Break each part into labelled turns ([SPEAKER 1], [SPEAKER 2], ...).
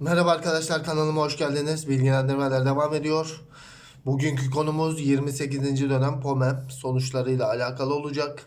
[SPEAKER 1] Merhaba arkadaşlar kanalıma hoş geldiniz. Bilgilendirmeler devam ediyor. Bugünkü konumuz 28. dönem POMEM sonuçlarıyla alakalı olacak.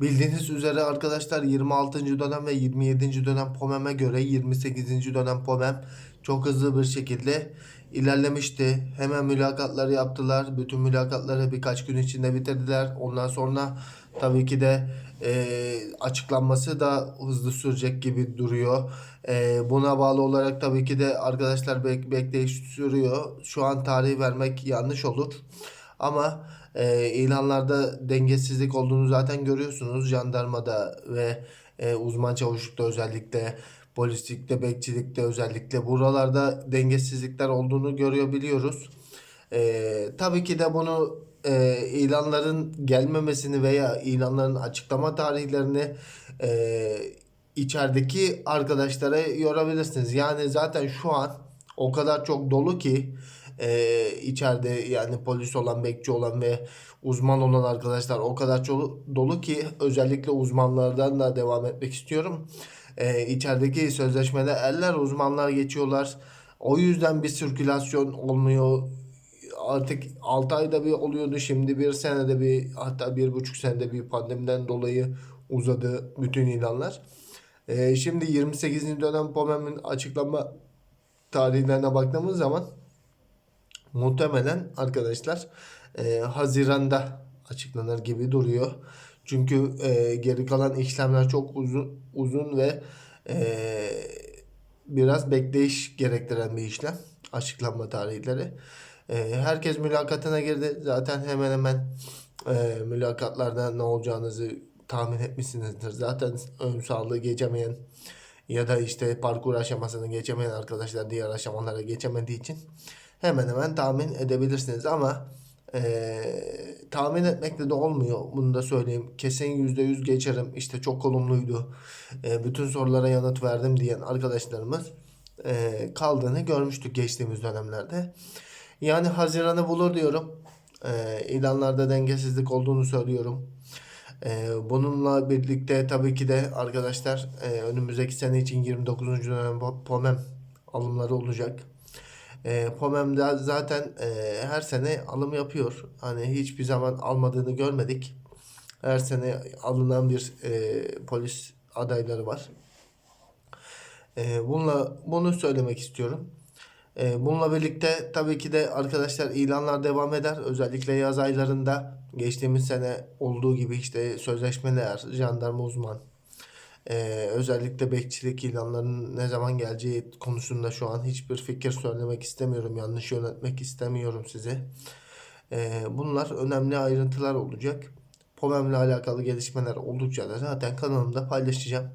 [SPEAKER 1] Bildiğiniz üzere arkadaşlar 26. dönem ve 27. dönem POMEM'e göre 28. dönem POMEM çok hızlı bir şekilde ilerlemişti. Hemen mülakatları yaptılar. Bütün mülakatları birkaç gün içinde bitirdiler. Ondan sonra tabii ki de e, açıklanması da hızlı sürecek gibi duruyor. E, buna bağlı olarak tabii ki de arkadaşlar bek bekleyiş sürüyor. Şu an tarihi vermek yanlış olur. Ama e, ilanlarda dengesizlik olduğunu zaten görüyorsunuz. Jandarmada ve e, uzman çavuşlukta özellikle polislikte, bekçilikte özellikle buralarda dengesizlikler olduğunu görüyor biliyoruz. E, tabii ki de bunu e, ilanların gelmemesini veya ilanların açıklama tarihlerini e, içerideki arkadaşlara yorabilirsiniz. Yani zaten şu an o kadar çok dolu ki e, içeride yani polis olan, bekçi olan ve uzman olan arkadaşlar o kadar çok dolu ki özellikle uzmanlardan da devam etmek istiyorum. E, içerideki sözleşmede eller uzmanlar geçiyorlar. O yüzden bir sirkülasyon olmuyor artık 6 ayda bir oluyordu şimdi bir senede bir hatta bir buçuk senede bir pandemiden dolayı uzadı bütün ilanlar. Ee, şimdi 28. dönem POMEM'in açıklama tarihlerine baktığımız zaman muhtemelen arkadaşlar e, Haziran'da açıklanır gibi duruyor. Çünkü e, geri kalan işlemler çok uzun uzun ve e, biraz bekleyiş gerektiren bir işlem açıklanma tarihleri. E, herkes mülakatına girdi. Zaten hemen hemen e, mülakatlarda ne olacağınızı tahmin etmişsinizdir. Zaten ön sağlığı geçemeyen ya da işte parkur aşamasını geçemeyen arkadaşlar diğer aşamalara geçemediği için hemen hemen tahmin edebilirsiniz ama e, tahmin etmekle de olmuyor. Bunu da söyleyeyim. Kesin %100 geçerim. İşte çok olumluydu. E, bütün sorulara yanıt verdim diyen arkadaşlarımız e, kaldığını görmüştük geçtiğimiz dönemlerde. Yani Haziran'ı bulur diyorum. E, ilanlarda dengesizlik olduğunu söylüyorum. E, bununla birlikte tabii ki de arkadaşlar e, önümüzdeki sene için 29. dönem po- POMEM alımları olacak. E, POMEM'de zaten e, her sene alım yapıyor. Hani hiçbir zaman almadığını görmedik. Her sene alınan bir e, polis adayları var. E, bununla bunu söylemek istiyorum. E, bununla birlikte tabii ki de arkadaşlar ilanlar devam eder. Özellikle yaz aylarında geçtiğimiz sene olduğu gibi işte sözleşmeler, jandarma uzman, e, özellikle bekçilik ilanlarının ne zaman geleceği konusunda şu an hiçbir fikir söylemek istemiyorum. Yanlış yönetmek istemiyorum sizi. E, bunlar önemli ayrıntılar olacak. POMEM'le alakalı gelişmeler oldukça da zaten kanalımda paylaşacağım.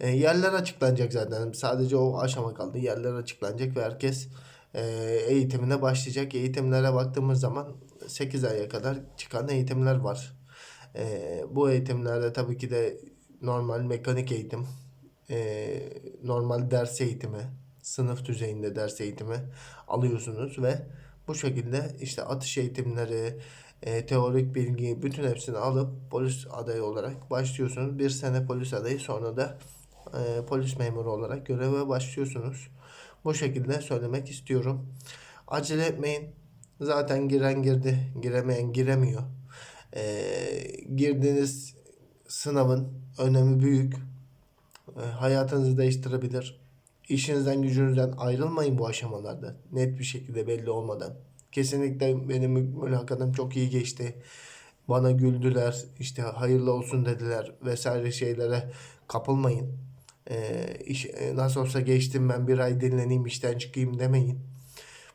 [SPEAKER 1] E, yerler açıklanacak zaten. Sadece o aşama kaldı. Yerler açıklanacak ve herkes e, eğitimine başlayacak. Eğitimlere baktığımız zaman 8 aya kadar çıkan eğitimler var. E, bu eğitimlerde tabii ki de normal mekanik eğitim, e, normal ders eğitimi, sınıf düzeyinde ders eğitimi alıyorsunuz ve bu şekilde işte atış eğitimleri, e, teorik bilgi bütün hepsini alıp polis adayı olarak başlıyorsunuz. Bir sene polis adayı sonra da e, polis memuru olarak göreve başlıyorsunuz. Bu şekilde söylemek istiyorum. Acele etmeyin. Zaten giren girdi, giremeyen giremiyor. E, girdiğiniz sınavın önemi büyük. E, hayatınızı değiştirebilir. İşinizden gücünüzden ayrılmayın bu aşamalarda. Net bir şekilde belli olmadan. Kesinlikle benim mülakatım çok iyi geçti. Bana güldüler, işte hayırlı olsun dediler vesaire şeylere kapılmayın. Ee, iş, e, nasıl olsa geçtim ben bir ay dinleneyim işten çıkayım demeyin.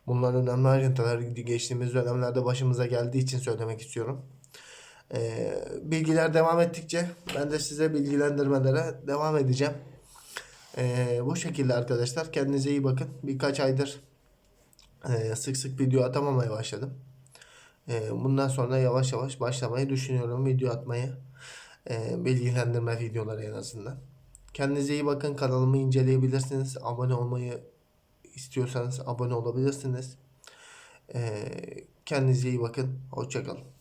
[SPEAKER 1] Bunlar önemli ayrıntılar geçtiğimiz dönemlerde başımıza geldiği için söylemek istiyorum. Ee, bilgiler devam ettikçe ben de size bilgilendirmelere devam edeceğim. Ee, bu şekilde arkadaşlar kendinize iyi bakın. Birkaç aydır e, sık sık video atamamaya başladım. E, bundan sonra yavaş yavaş başlamayı düşünüyorum video atmayı. E, bilgilendirme videoları en azından. Kendinize iyi bakın. Kanalımı inceleyebilirsiniz. Abone olmayı istiyorsanız abone olabilirsiniz. E, kendinize iyi bakın. Hoşçakalın.